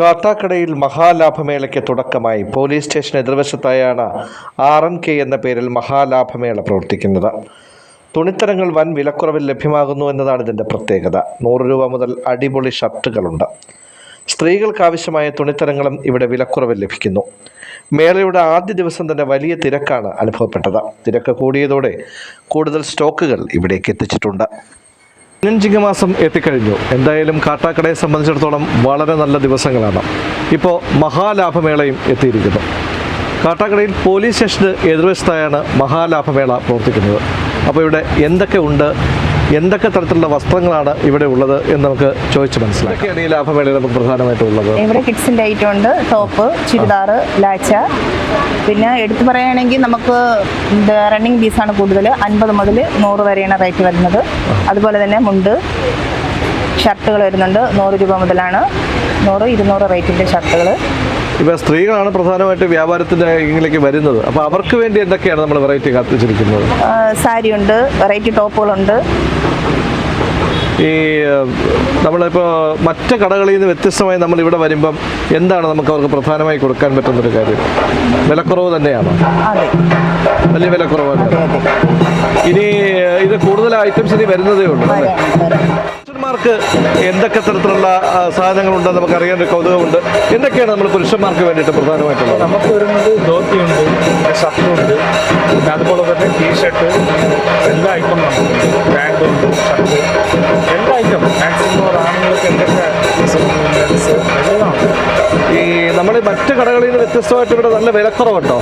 കാട്ടാക്കടയിൽ മഹാലാഭമേളയ്ക്ക് തുടക്കമായി. Police station എതിർവശത്തായാണ് ആർ എൻ കെ എന്ന പേരിൽ മഹാലാഭമേള പ്രവർത്തിക്കുന്നത്. തുണിത്തരങ്ങൾ വൻ വിലക്കുറവിൽ ലഭ്യമാകുന്നു എന്നതാണ് ഇതിന്റെ പ്രത്യേകത. നൂറ് രൂപ മുതൽ അടിപൊളി ഷർട്ടുകളുണ്ട്. സ്ത്രീകൾക്കാവശ്യമായ തുണിത്തരങ്ങളും ഇവിടെ വിലക്കുറവിൽ ലഭിക്കുന്നു. മേളയുടെ ആദ്യ ദിവസം തന്നെ വലിയ തിരക്കാണ് അനുഭവപ്പെട്ടത്. തിരക്ക് കൂടിയതോടെ കൂടുതൽ സ്റ്റോക്കുകൾ ഇവിടേക്ക് എത്തിച്ചിട്ടുണ്ട്. പതിനഞ്ചിക മാസം എത്തിക്കഴിഞ്ഞു. എന്തായാലും കാട്ടാക്കടയെ സംബന്ധിച്ചിടത്തോളം വളരെ നല്ല ദിവസങ്ങളാണ്. ഇപ്പോൾ മഹാലാഭമേളയും എത്തിയിരിക്കുന്നു. കാട്ടാക്കടയിൽ പോലീസ് സ്റ്റേഷന് എതിർവശത്തായാണ് മഹാലാഭമേള പ്രവർത്തിക്കുന്നത്. അപ്പോൾ ഇവിടെ എന്തൊക്കെ ഉണ്ട്? എന്തൊക്കെ തരത്തിലുള്ള വസ്ത്രങ്ങളാണ് ഇവിടെ ഉള്ളത് എന്ന് നമുക്ക് ചോദിച്ച് മനസ്സിലാക്കാം. ഈ ലാഭമേളയിൽ നമുക്ക് പ്രധാനമായിട്ടും ഉള്ളത്? ഇവിടെ കിഡ്സിന്റെ ഐറ്റം ഉണ്ട്. ടോപ്പ് ചുരിദാർ ലാച്ച പിന്നെ എടുത്തു പറയുകയാണെങ്കിൽ നമുക്ക് റണ്ണിങ് റണ്ണിങ് ആണ് കൂടുതൽ. അൻപത് മുതൽ നൂറ് വരെയാണ് റേറ്റ് വരുന്നത്. അതുപോലെ തന്നെ മുണ്ട് ഷർട്ടുകൾ വരുന്നുണ്ട്. നൂറ് രൂപ മുതലാണ്. നൂറ് ഇരുന്നൂറ് റേറ്റിന്റെ ഷർട്ടുകൾ ഇപ്പോൾ സ്ത്രീകളാണ് പ്രധാനമായിട്ട് വ്യാപാരത്തിന്റെ ഇങ്ങിലേക്ക് വരുന്നത്. അപ്പോൾ അവർക്ക് വേണ്ടി എന്തൊക്കെയാണ് നമ്മൾ വെറൈറ്റി കാത്തിച്ചിരിക്കുന്നത്? സാരി ഉണ്ട് വെറൈറ്റി ടോപ്പുകളുണ്ട്. ഈ നമ്മളിപ്പോൾ മറ്റ് കടകളിൽ നിന്ന് വ്യത്യസ്തമായി നമ്മൾ ഇവിടെ വരുമ്പം എന്താണ് നമുക്ക് അവർക്ക് പ്രധാനമായി കൊടുക്കാൻ പറ്റുന്ന ഒരു കാര്യം? വിലക്കുറവ് തന്നെയാണ്? വലിയ വിലക്കുറവ് തന്നെ അതെ അതെ. ഇനി ഇത് കൂടുതൽ ഐറ്റംസ് ഇനി വരുന്നതേ ഉള്ളൂ അല്ലേ? പുരുഷന്മാർക്ക് എന്തൊക്കെ തരത്തിലുള്ള സാധനങ്ങളുണ്ടെന്ന് സാധനങ്ങളുണ്ട് നമുക്ക് അറിയാൻ ഒരു കൗതുകമുണ്ട്. എന്തൊക്കെയാണ് നമ്മൾ പുരുഷന്മാർക്ക് വേണ്ടിയിട്ട് പ്രധാനമായിട്ടുള്ളത്? നമുക്ക് വരുന്നത് ധോത്തിയുണ്ട് ഷർട്ടുണ്ട് പിന്നെ അതുപോലെ തന്നെ ടീഷർട്ട് എല്ലാ ഐറ്റം നമുക്കുണ്ട് പാന്റുണ്ട് ഷർട്ട് എല്ലാ ഐറ്റം മാക്സിമം ആണുങ്ങൾക്ക് എന്തൊക്കെ ഈ നമ്മൾ മറ്റ് കടകളിൽ നിന്ന് വ്യത്യസ്തമായിട്ട് ഇവിടെ നല്ല വിലക്കുറവുണ്ടോ?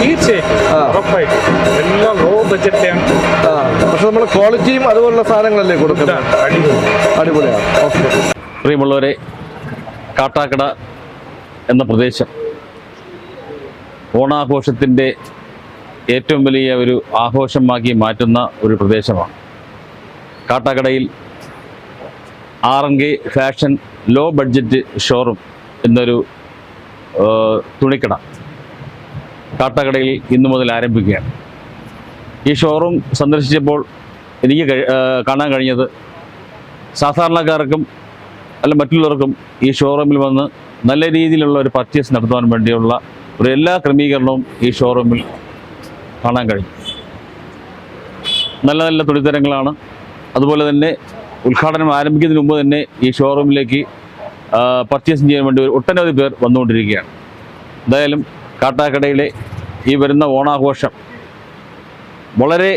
തീർച്ചയായിട്ടും. ഉറപ്പായിട്ടും. എല്ലാം ലോ ബഡ്ജറ്റിലാണ് ആ. പക്ഷെ നമ്മൾ ക്വാളിറ്റിയും അതുപോലുള്ള സാധനങ്ങളല്ലേ കൊടുക്കുന്നത്? അടിപൊളിയാണ് ഓക്കെ. പ്രിയമുള്ളവരെ കാട്ടാക്കട എന്ന പ്രദേശം ഓണാഘോഷത്തിന്റെ ഏറ്റവും വലിയ ഒരു ആഘോഷമാക്കി മാറ്റുന്ന ഒരു പ്രദേശമാണ്. കാട്ടാക്കടയിൽ R N K fashion low budget showroom എന്നൊരു തുണിക്കട കാട്ടാക്കടയിൽ ഇന്നു മുതൽ ആരംഭിക്കുകയാണ്. ഈ ഷോറൂം സന്ദർശിച്ചപ്പോൾ എനിക്ക് കാണാൻ കഴിഞ്ഞത് സാധാരണക്കാർക്കും അല്ല മറ്റുള്ളവർക്കും ഈ ഷോറൂമിൽ വന്ന് നല്ല രീതിയിലുള്ള ഒരു പർച്ചേസ് നടത്തുവാൻ വേണ്ടിയുള്ള ഒരു എല്ലാ ക്രമീകരണവും ഈ ഷോറൂമിൽ കാണാൻ കഴിഞ്ഞു. നല്ല നല്ല തുണിത്തരങ്ങളാണ്. അതുപോലെ തന്നെ ഉദ്ഘാടനം ആരംഭിക്കുന്നതിന് മുമ്പ് തന്നെ ഈ ഷോറൂമിലേക്ക് പർച്ചേസ് ചെയ്യാൻ വേണ്ടി ഒട്ടനവധി പേർ വന്നുകൊണ്ടിരിക്കുകയാണ്. എന്തായാലും കാട്ടാക്കടയിലെ ഈ വരുന്ന ഓണാഘോഷം വളരെ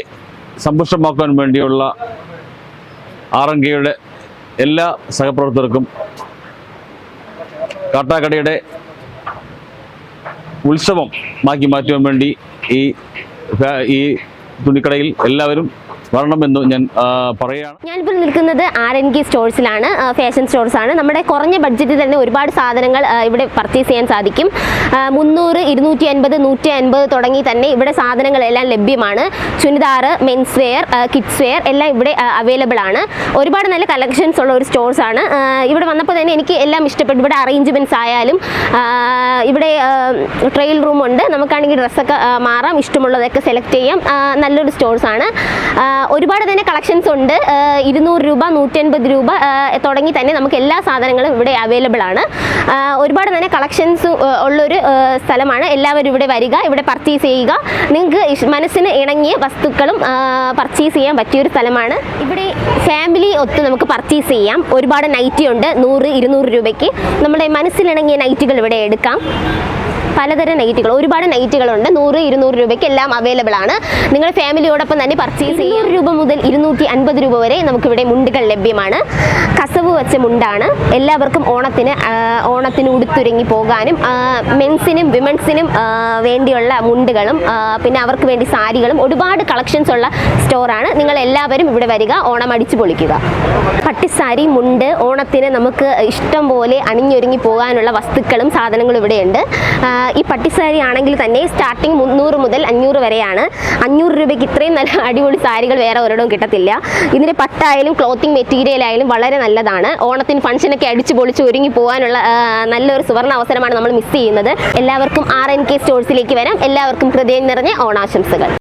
സമ്പുഷ്ടമാക്കാൻ വേണ്ടിയുള്ള ആർ എല്ലാ സഹപ്രവർത്തകർക്കും കാട്ടാക്കടയുടെ ഉത്സവം മാക്കി മാറ്റുവാൻ വേണ്ടി ഈ ഈ തുണിക്കടയിൽ എല്ലാവരും ഞാൻ ഞാനിപ്പോൾ നിൽക്കുന്നത് ആർ എൻ കെ സ്റ്റോഴ്സിലാണ് ഫാഷൻ സ്റ്റോഴ്സ് ആണ് നമ്മുടെ കുറഞ്ഞ ബഡ്ജറ്റിൽ തന്നെ ഒരുപാട് സാധനങ്ങൾ ഇവിടെ പർച്ചേസ് ചെയ്യാൻ സാധിക്കും. മുന്നൂറ് ഇരുന്നൂറ്റി അൻപത് നൂറ്റി അൻപത് തുടങ്ങി തന്നെ ഇവിടെ സാധനങ്ങളെല്ലാം ലഭ്യമാണ്. Churidar men's wear kids wear എല്ലാം ഇവിടെ അവൈലബിൾ ആണ്. ഒരുപാട് നല്ല കളക്ഷൻസ് ഉള്ള ഒരു സ്റ്റോഴ്സ് ആണ് ഇവിടെ വന്നപ്പോൾ തന്നെ എനിക്ക് എല്ലാം ഇഷ്ടപ്പെട്ടു. ഇവിടെ അറേഞ്ച്മെന്റ്സ് ആയാലും ഇവിടെ ട്രെയിൽ റൂമുണ്ട് നമുക്കാണെങ്കിൽ ഡ്രസ്സൊക്കെ മാറാം. ഇഷ്ടമുള്ളതൊക്കെ സെലക്ട് ചെയ്യാം. നല്ലൊരു സ്റ്റോഴ്സ് ആണ് ഒരുപാട് തന്നെ കളക്ഷൻസ് ഉണ്ട്. ഇരുന്നൂറ് രൂപ നൂറ്റൻപത് രൂപ തുടങ്ങി തന്നെ നമുക്ക് എല്ലാ സാധനങ്ങളും ഇവിടെ അവൈലബിൾ ആണ്. ഒരുപാട് തന്നെ കളക്ഷൻസ് ഉള്ളൊരു സ്ഥലമാണ്. എല്ലാവരും ഇവിടെ വരിക ഇവിടെ പർച്ചേസ് ചെയ്യുക. നിങ്ങൾക്ക് മനസ്സിന് ഇണങ്ങിയ വസ്തുക്കളും പർച്ചേസ് ചെയ്യാൻ പറ്റിയൊരു സ്ഥലമാണ്. ഇവിടെ ഫാമിലി ഒത്ത് നമുക്ക് പർച്ചേസ് ചെയ്യാം. ഒരുപാട് നൈറ്റി ഉണ്ട്. നൂറ് ഇരുന്നൂറ് രൂപയ്ക്ക്. നമ്മുടെ മനസ്സിലിണങ്ങിയ നൈറ്റുകൾ ഇവിടെ എടുക്കാം. പലതരം നൈറ്റുകൾ ഒരുപാട് നൈറ്റുകളുണ്ട് നൂറ് ഇരുന്നൂറ് രൂപയ്ക്ക് എല്ലാം അവൈലബിൾ ആണ്. നിങ്ങൾ ഫാമിലിയോടൊപ്പം തന്നെ പർച്ചേസ് ചെയ്യാം. രൂപ മുതൽ ഇരുന്നൂറ്റി അൻപത് രൂപ വരെ നമുക്കിവിടെ മുണ്ടുകൾ ലഭ്യമാണ്. കസവ് വെച്ച മുണ്ടാണ്. എല്ലാവർക്കും ഓണത്തിന് ഓണത്തിന് ഉടുത്തുരങ്ങി പോകാനും മെൻസിനും വിമൻസിനും വേണ്ടിയുള്ള മുണ്ടുകളും പിന്നെ അവർക്ക് വേണ്ടി സാരികളും ഒരുപാട് കളക്ഷൻസ് ഉള്ള സ്റ്റോറാണ് നിങ്ങൾ എല്ലാവരും ഇവിടെ വരിക ഓണം അടിച്ചു പൊളിക്കുക. പട്ടിസാരി മുണ്ട് ഓണത്തിന് നമുക്ക് ഇഷ്ടം പോലെ അണിഞ്ഞൊരുങ്ങി പോകാനുള്ള വസ്തുക്കളും സാധനങ്ങളും ഇവിടെയുണ്ട്. ഈ പട്ടിസാരി ആണെങ്കിൽ തന്നെ സ്റ്റാർട്ടിങ് മുന്നൂറ് മുതൽ അഞ്ഞൂറ് വരെയാണ്. അഞ്ഞൂറ് രൂപയ്ക്ക് ഇത്രയും നല്ല അടിപൊളി സാരികൾ വേറെ ഒരിടവും കിട്ടത്തില്ല. ഇതിന്റെ പട്ടായാലും ക്ലോത്തിങ് മെറ്റീരിയൽ ആയാലും വളരെ നല്ലതാണ്. ഓണത്തിന് ഫംഗ്ഷനൊക്കെ അടിച്ചു പൊളിച്ച് ഒരുങ്ങി പോകാനുള്ള നല്ലൊരു സുവർണ അവസരമാണ് നമ്മൾ മിസ് ചെയ്യുന്നത്. എല്ലാവർക്കും ആർ എൻ കെ സ്റ്റോഴ്സിലേക്ക് വരാം. എല്ലാവർക്കും ഹൃദയം നിറഞ്ഞ ഓണാശംസകൾ.